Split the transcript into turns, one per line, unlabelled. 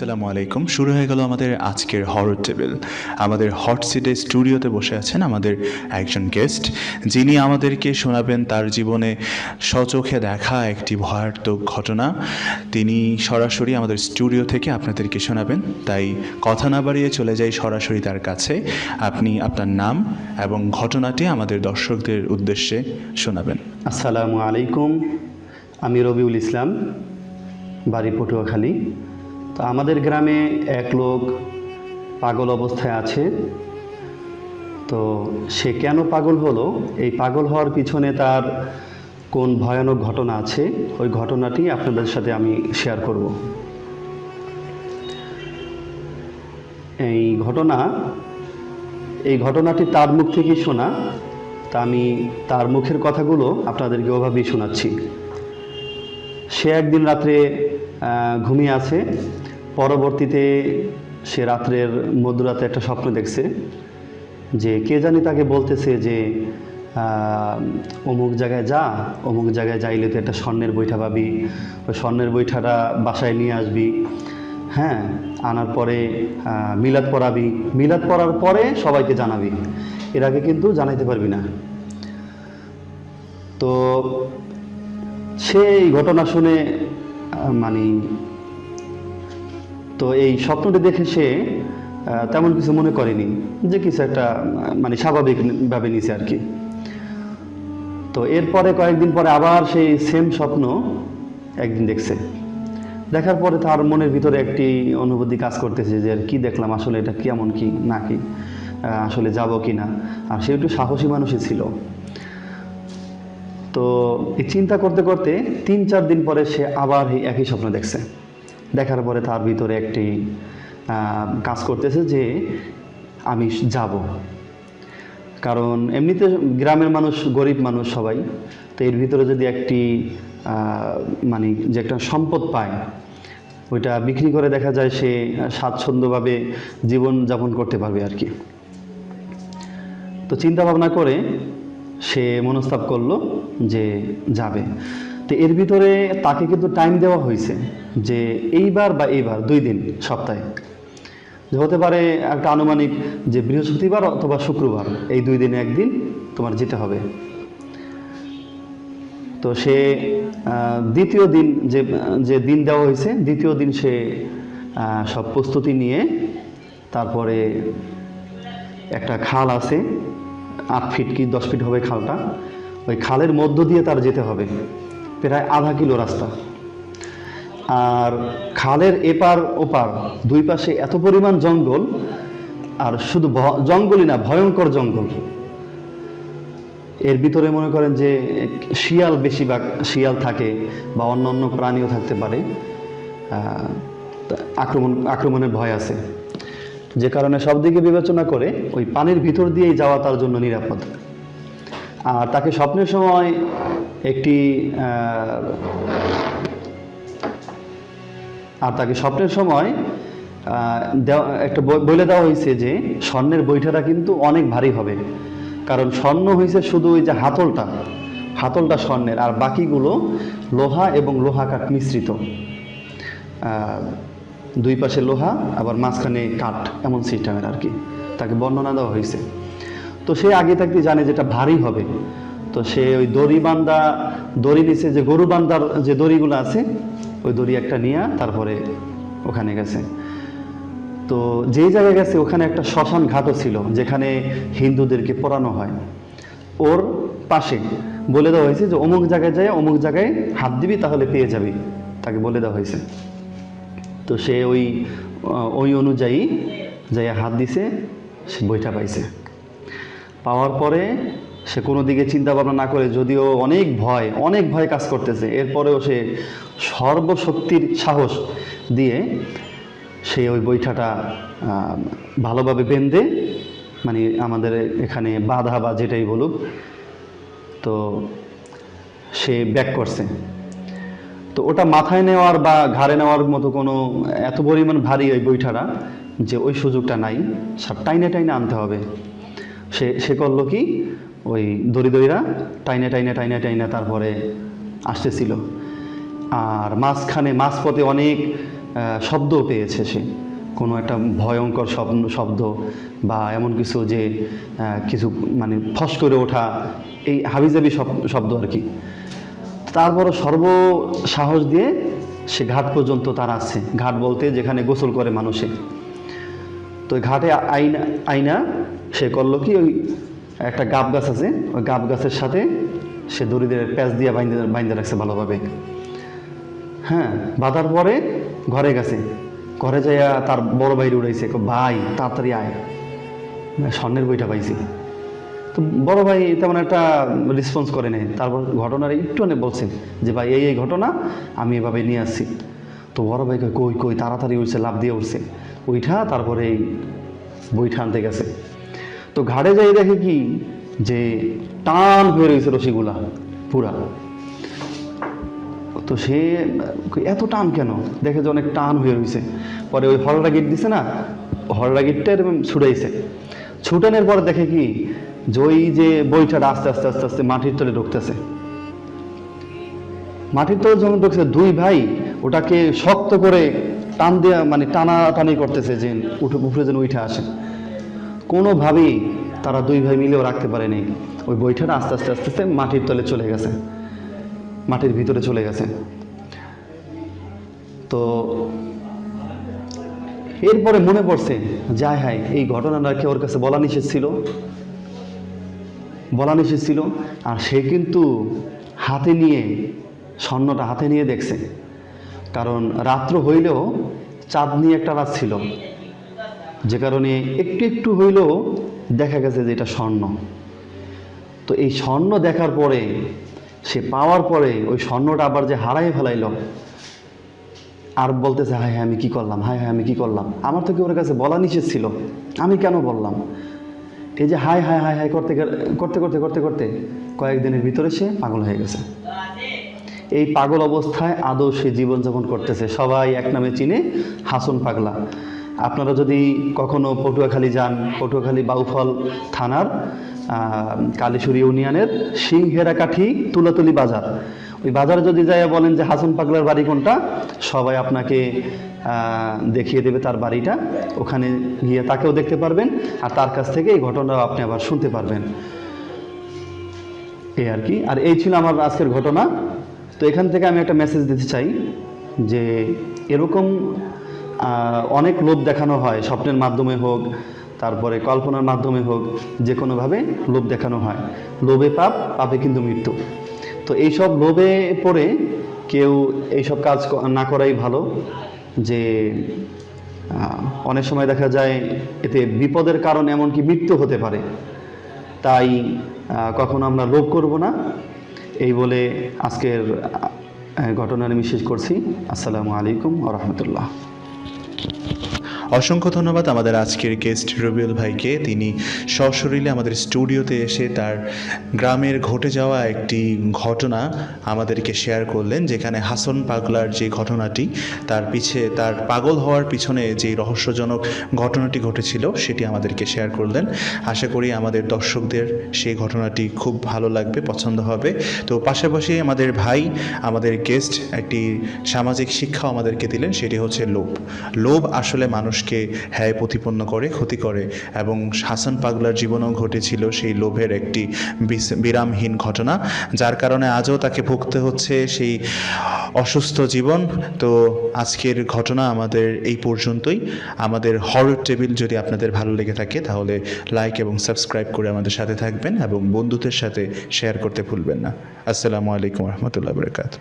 আসসালামু আলাইকুম। শুরু হয়ে গেল আমাদের আজকের হরর টেবিল আমাদের হট সিটে স্টুডিওতে বসে আছেন আমাদের একজন গেস্ট যিনি আমাদেরকে শোনাবেন তার জীবনে সচোখে দেখা একটি ভয়ার্থক ঘটনা। তিনি সরাসরি আমাদের স্টুডিও থেকে আপনাদেরকে শোনাবেন, তাই কথা না বাড়িয়ে চলে যাই সরাসরি তার কাছে। আপনি আপনার নাম এবং ঘটনাটি আমাদের দর্শকদের উদ্দেশ্যে শোনাবেন।
আসসালামু আলাইকুম, আমি রবিউল ইসলাম, বাড়ি পটুয়াখালী। তো আমাদের গ্রামে এক লোক পাগল অবস্থায় আছে। তো সে কেন পাগল হলো? এই পাগল হওয়ার পিছনে তার কোন ভয়ানক ঘটনা আছে? ওই ঘটনাটি আপনাদের সাথে আমি শেয়ার করব। এই ঘটনা, এই ঘটনাটি তার মুখ থেকেই শোনা। তা আমি তার মুখের কথাগুলো আপনাদেরকে ওভাবেই শোনাচ্ছি। সে একদিন রাত্রে ঘুমিয়ে আছে। পরবর্তীতে সে রাত্রের মধ্যরাতে একটা স্বপ্ন দেখছে যে কে জানি তাকে বলতেছে যে অমুক জায়গায় যা, অমুক জায়গায় যাইলে তো একটা স্বর্ণের বৈঠা পাবি। ওই স্বর্ণের বৈঠাটা বাসায় নিয়ে আসবি। হ্যাঁ আনার পরে মিলাদ পড়াবি। মিলাদ পড়ার পরে সবাইকে জানাবি। এর আগে কিন্তু জানাইতে পারবি না। তো সেই ঘটনা শুনে মানে তো এই স্বপ্নটি দেখে সে তেমন কিছু মনে করেনি যে কিছু একটা মানে স্বাভাবিকভাবে নিছে আর কি। তো এরপরে কয়েকদিন পরে আবার সেই সেম স্বপ্ন একদিন দেখছে। দেখার পরে তার মনের ভিতরে একটি অনুভূতি কাজ করতেছে যে কি দেখলাম, আসলে এটা কেমন কি, না কি আসলে যাব কি না আর সে একটু সাহসী মানুষই ছিল। তো এই চিন্তা করতে করতে তিন চার দিন পরে সে আবার একই স্বপ্ন দেখছে। দেখার পরে তার ভিতরে একটি কাজ করতেছে যে আমি যাব। কারণ এমনিতে গ্রামের মানুষ, গরিব মানুষ সবাই, তো এর ভিতরে যদি একটি মানে যে একটা সম্পদ পায়, ওইটা বিক্রি করে দেখা যায় সে স্বাচ্ছন্দ্যভাবে জীবনযাপন করতে পারবে আর কি। তো চিন্তা ভাবনা করে সে মনস্তাপ করল যে যাবে। তো এর ভিতরে তাকে কিন্তু টাইম দেওয়া হয়েছে যে এইবার বা এইবার, দুই দিন, সপ্তাহে। হতে পারে একটা আনুমানিক যে বৃহস্পতিবার অথবা শুক্রবার, এই দুই দিনে একদিন তোমার যেতে হবে। তো সে দ্বিতীয় দিন যে যে দিন দেওয়া হয়েছে, দ্বিতীয় দিন সে সব প্রস্তুতি নিয়ে তারপরে একটা খাল আছে আট ফিট কি দশ ফিট হবে খালটা? ওই খালের মধ্য দিয়ে তার যেতে হবে। প্রায় আধা কিলো রাস্তা। আর খালের এপার ওপার দুই পাশে এত পরিমাণ জঙ্গল, আর শুধু জঙ্গলই না, ভয়ঙ্কর জঙ্গল। এর ভিতরে মনে করেন যে শিয়াল বেশিরভাগ শিয়াল থাকে বা অন্য অন্য প্রাণীও থাকতে পারে। আক্রমণ, আক্রমণের ভয় আছে। যে কারণে সব দিকে বিবেচনা করে ওই পানির ভিতর দিয়েই যাওয়া তার জন্য নিরাপদ। আর তাকে স্বপ্নের সময় একটি আর তাকে স্বপ্নের সময় একটা বলে দেওয়া হয়েছে যে স্বর্ণের বৈঠাটা কিন্তু অনেক ভারী হবে। কারণ স্বর্ণ হয়েছে শুধু ওই যে হাতলটা হাতলটা স্বর্ণের, আর বাকিগুলো লোহা এবং লোহা কাঠ মিশ্রিত দুই পাশে লোহা, আবার মাঝখানে কাঠ, এমন সিস্টেমের আর কি। তাকে বর্ণনা দেওয়া হয়েছে। তো সে আগে থাকতে জানে যেটা ভারী হবে। তো সে ওই দড়ি বান্দা দড়ি নিচে যে গরু বান্দার যে দড়িগুলো আছে, ওই দড়ি একটা নিয়ে তারপরে ওখানে গেছে। তো যেই জায়গায় গেছে, ওখানে একটা শ্মশান ঘাটও ছিল, যেখানে হিন্দুদেরকে পড়ানো হয়। ওর পাশে বলে দেওয়া হয়েছে যে, অমুক জায়গায় যায় অমুক জায়গায় হাত দিবি, তাহলে পেয়ে যাবি। তাকে বলে দেওয়া হয়েছে। তো সে ওই ওই অনুযায়ী যাই হাত দিছে, সে বইটা পাইছে। পাওয়ার পরে সে কোনো দিকে চিন্তা ভাবনা না করে যদিও অনেক ভয় অনেক ভয় কাজ করতেছে। এরপরেও সে সর্বশক্তির সাহস দিয়ে সে ওই বৈঠাটা ভালোভাবে বেঁধে মানে আমাদের এখানে বাধা বা যেটাই বলুক, তো সে ব্যাক করছে। তো ওটা মাথায় নেওয়ার বা ঘাড়ে নেওয়ার মতো কোনো, এত পরিমাণ ভারী ওই বৈঠাটা যে ওই সুযোগটা নাই। সব টাইনে টাইনে আনতে হবে। সে সে করল কি? ওই দড়ি দড়িরা টাইনে টাইনে টাইনে টাইনে তারপরে আসতেছিল। আর মাঝখানে মাঝপথে অনেক শব্দ পেয়েছে সে। কোনো একটা ভয়ঙ্কর স্বপ্ন শব্দ বা এমন কিছু যে কিছু মানে ফস করে ওঠা, এই হাবিজাবি শব- শব্দ আর কি। তারপরও সর্ব সাহস দিয়ে সে ঘাট পর্যন্ত তার আসছে ঘাট বলতে যেখানে গোসল করে মানুষে। তো ঘাটে আইনা আইনা সে করল কি? ওই একটা গাব গাছ আছে। ওই গাব গাছের সাথে সে দড়িদের প্যাঁচ দিয়ে বাইন্দে বাইন্দে রাখছে ভালোভাবে। হ্যাঁ বাঁধার পরে ঘরে গেছে। ঘরে যাইয়া তার বড় ভাই উড়াইছে। ভাই, তাড়াতাড়ি আয়। স্বর্ণের বইটা পাইছি। তো বড় ভাই তেমন একটা রেসপন্স করে নেই। তারপর ঘটনার একটু অনেক বলছে যে, ভাই, এই এই ঘটনা আমি এভাবে নিয়ে আসছি। তো বড় ভাইকে কই কই? তাড়াতাড়ি উঠছে লাভ দিয়ে উঠছে। ওইটা তারপরে এই বইটা আনতে গেছে। তো ঘাড়ে যাই দেখে কি? যে টান হয়ে রয়েছে রশিগুলা, পুরা। তো সে এত টান কেন? দেখে যে অনেক টান হয়ে রয়েছে। পরে ওই হরড়া গিট দিছে না হরড়া গিটটা এরকম ছুটাইছে। ছুটানোর পরে দেখে কি? যে ওই যে বইটাটা আস্তে আস্তে আস্তে আস্তে মাটির তলে ঢুকতেছে। মাটির তলে যখন ঢুকছে দুই ভাই ওটাকে শক্ত করে টান দেওয়া মানে টানা টানি করতেছে যে উঠে, উপরে যেন উঠে আসে। কোনোভাবেই তারা দুই ভাই মিলেও রাখতে পারেনি। ওই বইটাটা আস্তে আস্তে আস্তে আস্তে মাটির তলে চলে গেছে। মাটির ভিতরে চলে গেছে। তো এরপরে মনে পড়ছে, যাই হাই, এই ঘটনাটা কি ওর কাছে বলা নিষেধ ছিল? বলা নিষেধ ছিল। আর সে কিন্তু হাতে নিয়ে, স্বর্ণটা হাতে নিয়ে দেখছে। কারণ রাত্র হইলেও চাঁদ নিয়ে একটা রাত ছিল। যে কারণে একটু একটু হইলেও দেখা গেছে যে এটা স্বর্ণ। তো এই স্বর্ণ দেখার পরে, সে পাওয়ার পরে ওই স্বর্ণটা আবার যে হারাই ফেলাইল, আর বলতেছে, হায় হ্যাঁ আমি কি করলাম? হায় হ্যাঁ আমি কি করলাম? আমার তো কি ওর কাছে বলা নিষেধ ছিল। আমি কেন বললাম? এই যে হাই হাই হাই হাই করতে করতে করতে করতে করতে কয়েকদিনের ভিতরে সে পাগল হয়ে গেছে। এই পাগল অবস্থায় আদৌ সে জীবনযাপন করতেছে? সবাই এক নামে চিনে হাসন পাগলা। আপনারা যদি কখনো পটুয়াখালী যান পটুয়াখালী বাউফল থানার আহ, কালীশুরি ইউনিয়নের সিংহেরাকাঠি তুলাতুলি বাজার। ওই বাজারে যদি যাইয়া বলেন যে হাসান পাগলার বাড়ি কোনটা, সবাই আপনাকে দেখিয়ে দেবে তার বাড়িটা। ওখানে গিয়ে তাকেও দেখতে পারবেন আর তার কাছ থেকে এই ঘটনাও আপনি আবার শুনতে পারবেন। এই আর কি। আর এই ছিল আমার আজকের ঘটনা। তো এখান থেকে আমি একটা মেসেজ দিতে চাই যে এরকম অনেক লোভ দেখানো হয়, স্বপ্নের মাধ্যমে হোক, তারপরে কল্পনার মাধ্যমে হোক যে কোনোভাবে লোভ দেখানো হয়। লোভে পাপ, পাপে কিন্তু মৃত্যু। তো এইসব লোভে পড়ে কেউ এইসব কাজ না করাই ভালো, যে অনেক সময় দেখা যায় এতে বিপদের কারণ এমনকি মৃত্যু হতে পারে। তাই কখনো আমরা লোভ করব না। এই বলে আজকের ঘটনা আমি শেষ করছি। আসসালামু আলাইকুম আ রহমতুল্লাহ।
অসংখ্য ধন্যবাদ আমাদের আজকের গেস্ট রবিউল ভাইকে। তিনি সশরীরে আমাদের স্টুডিওতে এসে তার গ্রামের ঘটে যাওয়া একটি ঘটনা আমাদেরকে শেয়ার করলেন, যেখানে হাসন পাগলার যে ঘটনাটি, তার পিছে, তার পাগল হওয়ার পিছনে যে রহস্যজনক ঘটনাটি ঘটেছিল, সেটি আমাদেরকে শেয়ার করলেন। আশা করি আমাদের দর্শকদের সেই ঘটনাটি খুব ভালো লাগবে, পছন্দ হবে। তো পাশাপাশি আমাদের ভাই, আমাদের গেস্ট একটি সামাজিক শিক্ষাও আমাদেরকে দিলেন, সেটি হচ্ছে লোভ। লোভ আসলে মানুষকে হ্যায় প্রতিপন্ন করে, ক্ষতি করে এবং হাসান পাগলার জীবনেও ঘটেছিল সেই লোভের একটি বিরামহীন ঘটনা, যার কারণে আজও তাকে ভুগতে হচ্ছে সেই অসুস্থ জীবন। তো আজকের ঘটনা আমাদের এই পর্যন্তই। আমাদের হরর টেবিল যদি আপনাদের ভালো লেগে থাকে, তাহলে লাইক এবং সাবস্ক্রাইব করে আমাদের সাথে থাকবেন এবং বন্ধুদের সাথে শেয়ার করতে ভুলবেন না। আসসালামু আলাইকুম রহমতুল্লাহ বরকাত